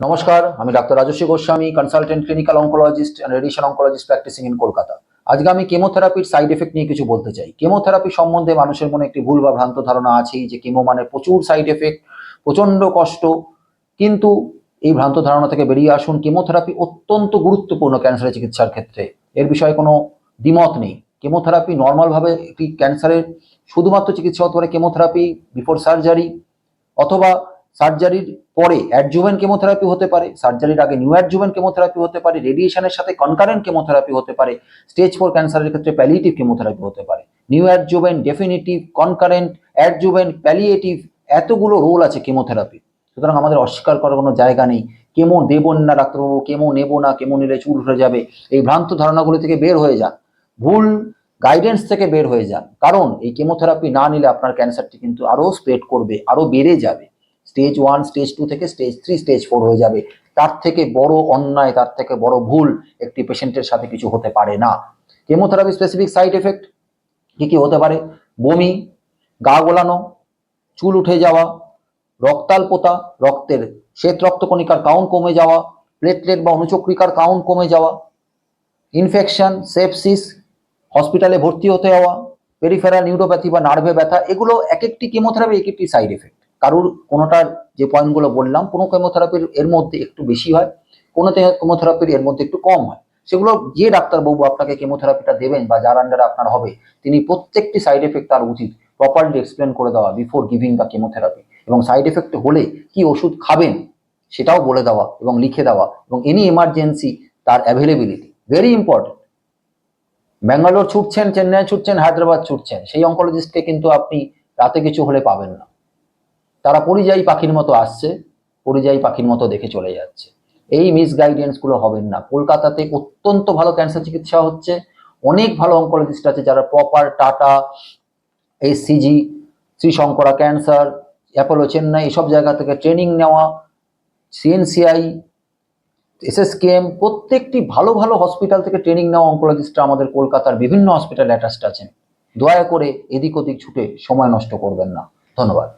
নমস্কার, আমি doctor Rajasvi Goswami consultant clinical oncologist and radiation oncologist practising in Kolkata. আজকে আমি কেমোথেরাপির সাইড এফেক্ট নিয়ে কিছু বলতে চাই। কেমোথেরাপি সম্বন্ধে মানুষের মনে একটি ভুল বা ভ্রান্ত ধারণা আছেই যে কেমো মানে প্রচুর সাইড এফেক্ট প্রচণ্ড কষ্ট। কিন্তু এই ভ্রান্ত ধারণা থেকে বেরিয়ে আসুন কেমোথেরাপি অত্যন্ত গুরুত্বপূর্ণ ক্যান্সারের চিকিৎসার ক্ষেত্রে। এর বিষয়ে কোনো দ্বিমত নেই। কেমোথেরাপি নর্মালভাবে একটি ক্যান্সারের শুধুমাত্র চিকিৎসা হতে পারে কেমোথেরাপি বিফোর সার্জারি অথবা সার্জারির পরে অ্যাডজুভেন্ট কেমোথেরাপি হতে পারে, সার্জারির আগে নিউ অ্যাডজুভেন্ট কেমোথেরাপি হতে পারে রেডিয়েশনের সাথে কনকারেন্ট কেমোথেরাপি হতে পারে স্টেজ ফোর ক্যান্সারের ক্ষেত্রে প্যালিয়েটিভ কেমোথেরাপি হতে পারে। New adjuvant definitive concurrent adjuvant palliative এতগুলো রোল আছে কেমোথেরাপি সুতরাং আমাদের অস্বীকার করার কোনো জায়গা নেই। কেমো দেব না ডাক্তারবাবু, কেমো নেব না, কেমো নিলে চুল উঠে যাবে। এই ভ্রান্ত ধারণাগুলি থেকে বের হয়ে যান। ভুল গাইডেন্স থেকে বের হয়ে যান। কারণ এই কেমোথেরাপি না নিলে আপনার ক্যান্সারটি কিন্তু আরও স্প্রেড করবে আরও বেড়ে যাবে। স্টেজ ওয়ান স্টেজ টু থেকে স্টেজ থ্রি স্টেজ ফোর হয়ে যাবে। তার থেকে বড় অন্যায়, তার থেকে বড় ভুল একটি পেশেন্টের সাথে কিছু হতে পারে না। কেমোথেরাপি স্পেসিফিক সাইড এফেক্ট কী কী হতে পারে? বমি, গা গোলানো, চুল উঠে যাওয়া রক্তাল্পতা রক্তের শ্বেত রক্তকণিকার কাউন্ট কমে যাওয়া প্লেটলেট বা অনুচক্রিকার কাউন্ট কমে যাওয়া ইনফেকশন সেপসিস হসপিটালে ভর্তি হতে হওয়া পেরিফেরাল নিউরোপ্যাথি বা নার্ভে ব্যথা, এগুলো এক একটি কেমোথেরাপি এক একটি সাইড এফেক্ট কারুর কোনোটার যে পয়েন্টগুলো বললাম, কোনো কেমোথেরাপির এর মধ্যে একটু বেশি হয়, কোনো কেমোথেরাপির এর মধ্যে একটু কম হয়। সেগুলো যে ডাক্তারবাবু আপনাকে কেমোথেরাপিটা দেবেন বা যার আন্ডারে আপনার হবে, তিনি প্রত্যেকটি সাইড এফেক্ট তার উচিত প্রপারলি এক্সপ্লেন করে দেওয়া বিফোর গিভিং দ্য কেমোথেরাপি এবং সাইড এফেক্ট হলে কি ওষুধ খাবেন সেটাও বলে দেওয়া এবং লিখে দেওয়া এবং এনি এমার্জেন্সি তার অ্যাভেলেবিলিটি ভেরি ইম্পর্টেন্ট ব্যাঙ্গালোর ছুটছেন, চেন্নাই ছুটছেন, হায়দ্রাবাদ ছুটছেন, সেই অঙ্কোলজিস্টকে কিন্তু আপনি রাতে কিছু হলে পাবেন না। তারা পরিযায়ী পাখির মতো আসছে, পরিযায়ী পাখির মতো দেখে চলে যাচ্ছে। এই মিসগাইডেন্সগুলো হবেন না। কলকাতাতে অত্যন্ত ভালো ক্যান্সার চিকিৎসা হচ্ছে। অনেক ভালো অঙ্কোলজিস্ট আছে যারা প্রপার টাটা এই CG Shri Shankara cancer Apollo Chennai এসব জায়গা থেকে ট্রেনিং নেওয়া সিএনসিআই এসএসকেএম প্রত্যেকটি ভালো ভালো হসপিটাল থেকে ট্রেনিং নেওয়া অঙ্কোলজিস্টরা আমাদের কলকাতার বিভিন্ন হসপিটাল অ্যাটাচড আছেন। দয়া করে এদিক ওদিক ছুটে সময় নষ্ট করবেন না। ধন্যবাদ।